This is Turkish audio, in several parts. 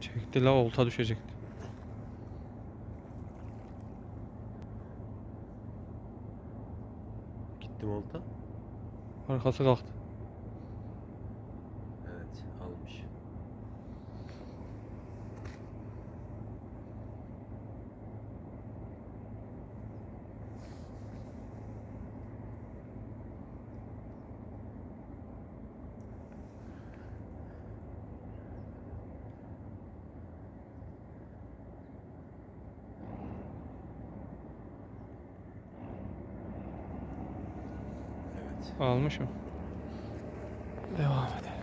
Çekti la olta düşecekti. Gittim olta. Arkası kalktı. Evet almış. Evet. Almış mı? Devam edelim.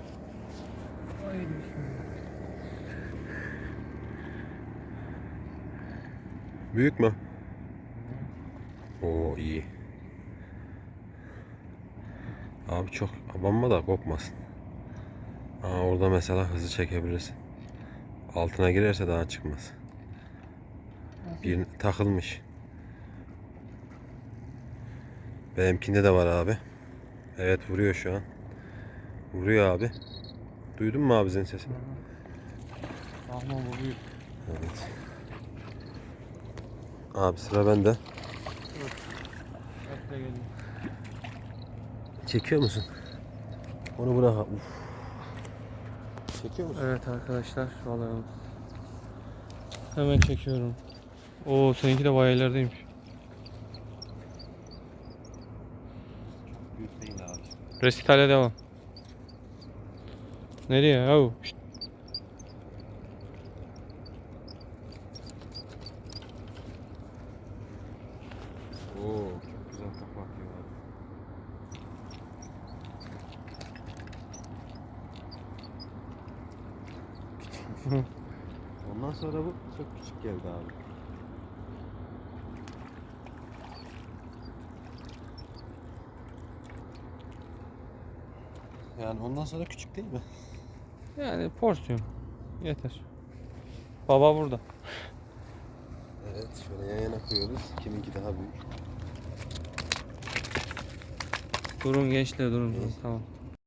Büyük mü? Oo iyi. Abi çok abanma da kopmasın. Aa, orada mesela hızı çekebilirsin. Altına girerse daha çıkmaz. Bir takılmış. Benimkinde de var abi. Evet vuruyor şu an. Vuruyor abi. Duydun mu abi senin sesini? Bu büyük. Evet. Abi sıra bende. Çekiyor musun? Onu bırak. Uf. Çekiyor musun? Evet arkadaşlar balığımız. Hemen çekiyorum. Oo seninki de bayağı abi. Resitale devam. Nereye? Yahu. Şşt. Oo, çok güzel kafa atıyor abi. Hı. Ondan sonra bu çok küçük geldi abi. Yani ondan sonra küçük değil mi? Yani porsiyon. Yeter. Baba burada. Evet, şöyle yan yana koyuyoruz. Kiminki daha büyük. Durun gençler durun durun. Tamam.